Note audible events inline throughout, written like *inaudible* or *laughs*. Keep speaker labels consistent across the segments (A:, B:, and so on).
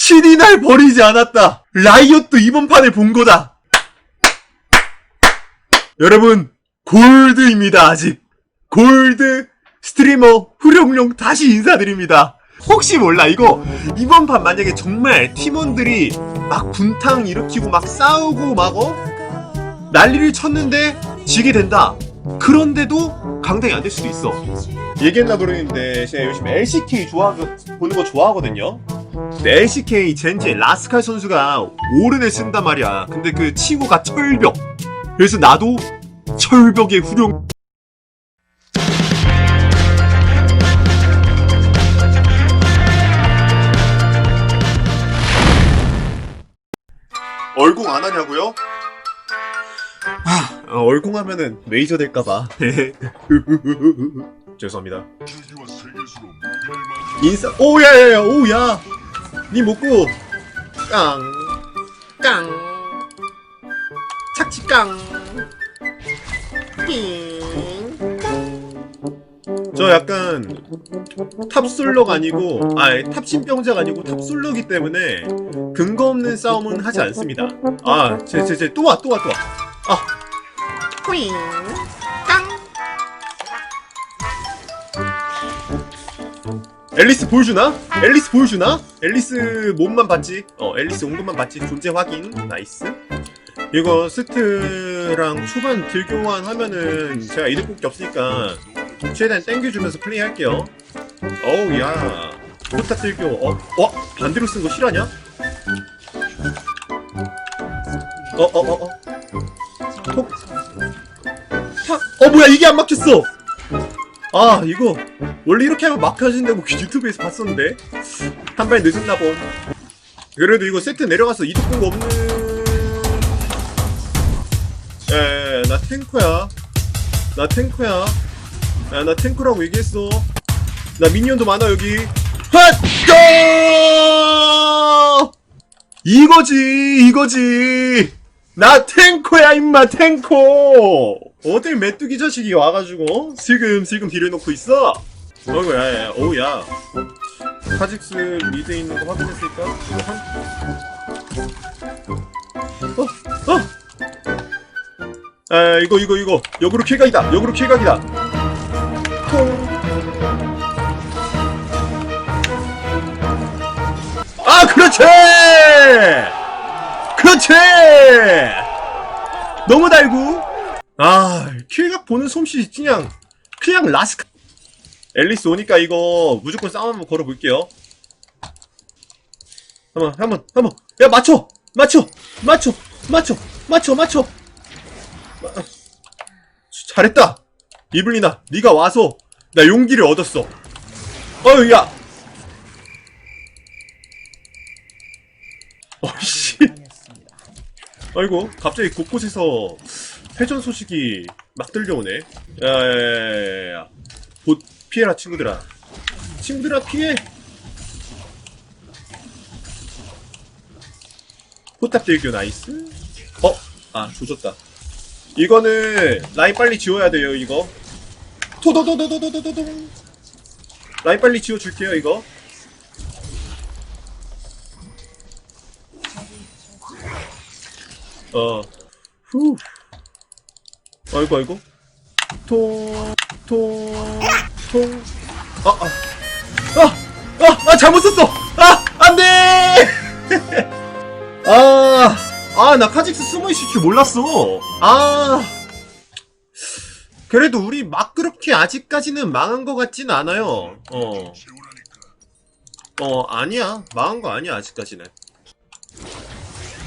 A: 신이 날 버리지 않았다. 라이엇도 이번 판을 본 거다. 여러분, 골드입니다, 아직. 골드 스트리머 후룡룡 다시 인사드립니다. 혹시 몰라, 이거, 이번 판 만약에 정말 팀원들이 막 분탕 일으키고 막 싸우고 막, 어? 난리를 쳤는데 지게 된다. 그런데도 강등이 안 될 수도 있어. 얘기했나 모르겠는데, 제가 요즘 LCK 좋아, 보는 거 좋아하거든요. LCK 젠제 라스칼 선수가 오른을 쓴단 말이야. 근데 그 친구가 철벽. 그래서 나도 철벽의 후룡. 얼공 안 하냐고요? 아, 어, 얼공하면은 메이저 될까봐. *laughs* 죄송합니다. 인사, 오야야야, 오야. 니 먹고 깡, 깡, 착지 깡, 삥. 저 약간 탑솔러가 아니고, 아, 탑신병자가 아니고 탑솔러기 때문에 근거 없는 싸움은 하지 않습니다. 아, 제, 제, 제, 또 와, 또 와, 또 와. 아, 앨리스 보여주나? 앨리스 보여주나? 앨리스 몸만 봤지? 어, 앨리스 온 것만 봤지? 존재 확인. 나이스. 이거 스트랑 초반 딜 교환 하면은 제가 이득 뽑기 없으니까 최대한 땡겨주면서 플레이 할게요. 어우, 야. 포탑 딜 교, 어, 어? 반대로 쓴 거 실화냐? 어, 어, 어, 어. 톡. 탁. 어, 뭐야, 이게 안 막혔어! 아, 이거. 원래 이렇게 하면 막혀진다고 유튜브에서 봤었는데? 한 발 늦었나 봄 그래도 이거 세트 내려가서 이득 본 거 없는. 에나 탱커야. 나 탱커야. 야, 나 탱커라고 얘기했어. 나 미니언도 많아 여기. 핫! 이거지 이거지. 나 탱커야 임마 탱커. 어딜 메뚜기 자식이 와가지고. 슬금슬금 딜을 놓고 있어 어이구 야야 오우야. 카직스 미드에 있는 거 확인했으니까? 이거 한... 어? 어? 에 이거 이거 이거. 역으로 킬각이다. 역으로 킬각이다. 통. 아 그렇지! 그렇지! 너무 달고. 아 킬각 보는 솜씨 그냥 그냥 라스카 앨리스 오니까 이거 무조건 싸움 한번 걸어볼게요. 한번, 한번, 한번. 야, 맞춰! 맞춰! 맞춰! 맞춰! 맞춰! 맞춰! 마- 잘했다! 이블리나, 네가 와서 나 용기를 얻었어. 어휴, 야! 어이씨. 아이고, 갑자기 곳곳에서 회전 소식이 막 들려오네. 야, 야, 야, 야, 야. 보, 피해라 친구들아. 친구들아 피해! 포탑 들교 나이스. 어? 아 조졌다. 이거는 라인 빨리 지워야 돼요 이거. 토도도도도도도도 라인 빨리 지워줄게요 이거. 어 후. 아이고 아이고 통통 통. 아, 아. 아, 아, 아, 잘못 썼어! 아, 안 돼! *laughs* 아, 아, 나 카직스 숨어 있을 줄 몰랐어. 아. 그래도 우리 막 그렇게 아직까지는 망한 것 같진 않아요. 어. 어, 아니야. 망한 거 아니야, 아직까지는.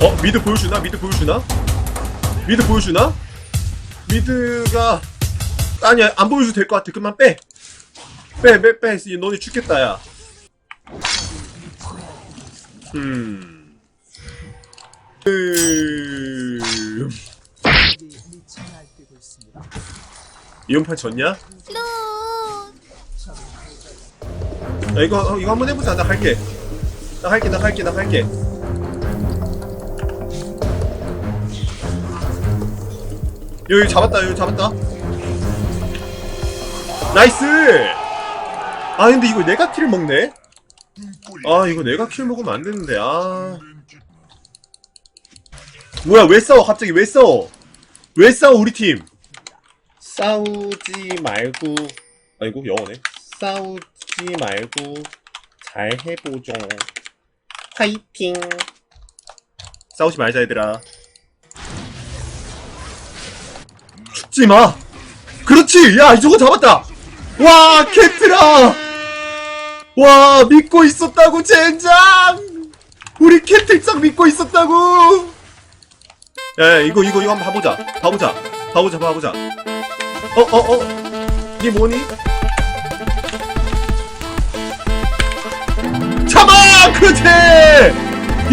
A: 어, 미드 보여주나? 미드 보여주나? 미드 보여주나? 미드가, 아니야, 안 보여줘도 될 것 같아. 그만 빼. 빼, 빼, 빼. 이 너네 죽겠다, 야. 음. 음. 이연판 졌냐? 야, 이거, 어, 이거 한번 해보자. 나 할게. 나 할게, 나 할게, 나 할게. 여기 잡았다, 여기 잡았다. 나이스! 아, 근데 이거 내가 키를 먹네? 아 이거 내가 킬 먹으면 안 되는데 아. 뭐야 왜 싸워 갑자기 왜 싸워? 왜 싸워 우리 팀? 싸우지 말고 아이고 영어네. 싸우지 말고 잘 해보죠. 화이팅! 싸우지 말자 얘들아. 죽지 마! 그렇지! 야 저거 잡았다! 와 캐트라 와 믿고 있었다고 젠장! 우리 캐틀짱 믿고 있었다고! 야 야, 이거 이거 이거 한번 봐보자. 봐보자. 봐보자 봐보자. 어어어. 이게 뭐니? 잡아 그렇지!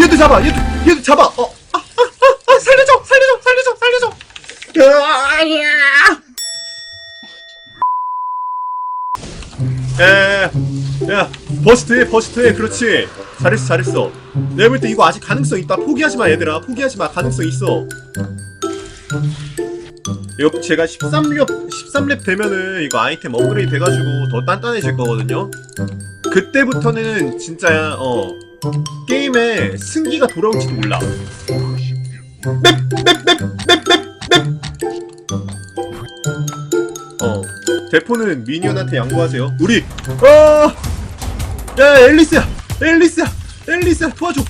A: 얘도 잡아 얘도 얘도 잡아. 어. 아, 아, 아, 아, 살려줘 살려줘 살려줘 살려줘! 으아, 에, 야, 버스트해, 버스트해, 그렇지. 잘했어, 잘했어. 내가 볼 때 이거 아직 가능성 있다. 포기하지 마, 얘들아. 포기하지 마, 가능성 있어. 이거 제가 13렙, 13렙 되면은 이거 아이템 업그레이드 돼가지고 더 단단해질 거거든요. 그때부터는 진짜, 어, 게임에 승기가 돌아올지도 몰라. 맵, 맵, 맵, 맵. 대포는 미니언한테 양보하세요. 우리 어, 야 앨리스야, 앨리스야, 앨리스야 도와줘.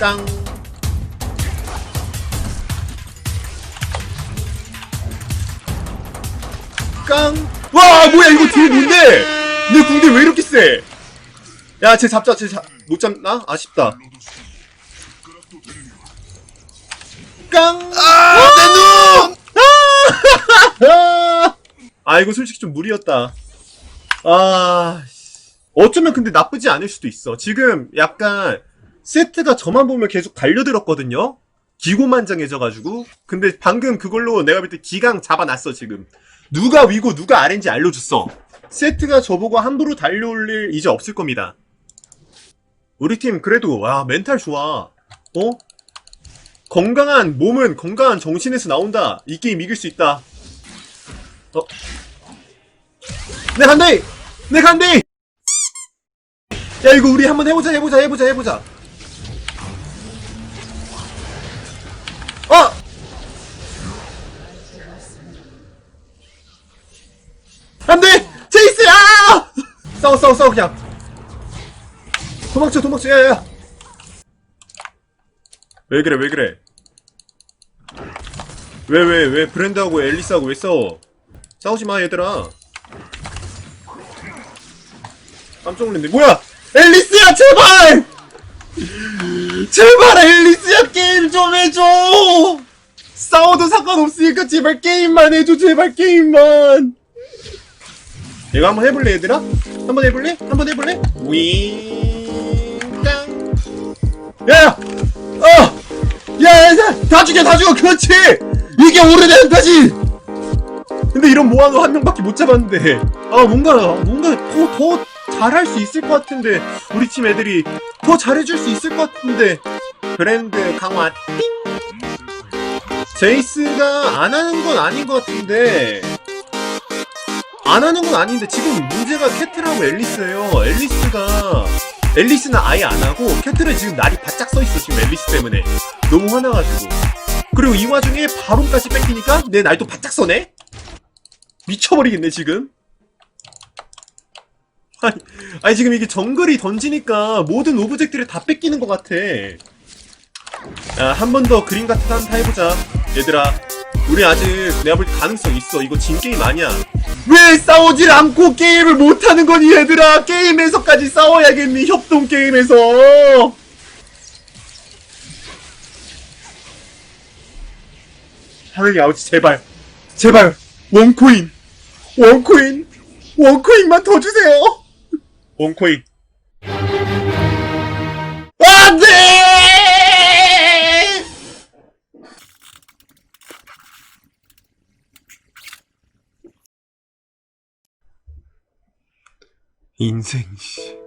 A: 깡. 깡. 와 뭐야 이거 뒤에 뭔데? 내 궁대 왜 이렇게 세? 야, 쟤 잡자, 쟤 잡, 못 잡나? 아쉽다. 깡! 아, 내 눈! 아! 아, 이거 솔직히 좀 무리였다. 아, 씨. 어쩌면 근데 나쁘지 않을 수도 있어. 지금 약간 세트가 저만 보면 계속 달려들었거든요? 기고만장해져가지고. 근데 방금 그걸로 내가 볼 때 기강 잡아놨어, 지금. 누가 위고 누가 아래인지 알려줬어. 세트가 저보고 함부로 달려올 일 이제 없을 겁니다. 우리 팀 그래도 와 멘탈 좋아. 어? 건강한 몸은 건강한 정신에서 나온다. 이 게임 이길 수 있다. 어? 내 간대! 내 간대! 야 이거 우리 한번 해보자 해보자 해보자 해보자. 어! 안돼! 제이스 야! *laughs* 싸워 싸워 싸워 그냥. 도망쳐 도망쳐 야야야. 왜 그래 왜 그래? 왜 왜 왜 브랜드하고 앨리스하고 왜 싸워? 싸우지 마 얘들아. 깜짝 놀랐네. 뭐야? 앨리스야 제발! 제발 앨리스야 게임 좀 해줘! 싸워도 상관없으니까 제발 게임만 해줘 제발 게임만! 이거 한번 해볼래 얘들아? 한번 해볼래? 한번 해볼래? 윙땅! 어! 야, 야, 야, 다 죽여, 다 죽여, 그렇지! 이게 오래된 거지! 근데 이런 모아노 한 명밖에 못 잡았는데, 아, 뭔가, 뭔가 더, 더 잘할 수 있을 것 같은데, 우리 팀 애들이 더 잘해줄 수 있을 것 같은데, 브랜드 강화, 띵! 제이스가 안 하는 건 아닌 것 같은데, 안 하는 건 아닌데, 지금 문제가 캐트라고 앨리스예요. 앨리스가, 앨리스는 아예 안 하고 캐틀은 지금 날이 바짝 서 있어 지금 앨리스 때문에. 너무 화나가지고. 그리고 이 와중에 바론까지 뺏기니까 내 날도 바짝 서네? 미쳐버리겠네 지금. 아니, 아니 지금 이게 정글이 던지니까 모든 오브젝트를 다 뺏기는 것 같아. 야한 번 더 그림 같은 거 한번 해보자. 얘들아 우리 아직 내가 볼 때 가능성 있어. 이거 진 게임 아니야. 왜 싸우질 않고 게임을 못하는 거니 얘들아? 게임에서까지 싸워야겠니 협동 게임에서? 하늘이 아버지 제발. 제발 원코인. 원코인. 원코인만 더 주세요. 원코인. 안돼 인생 씨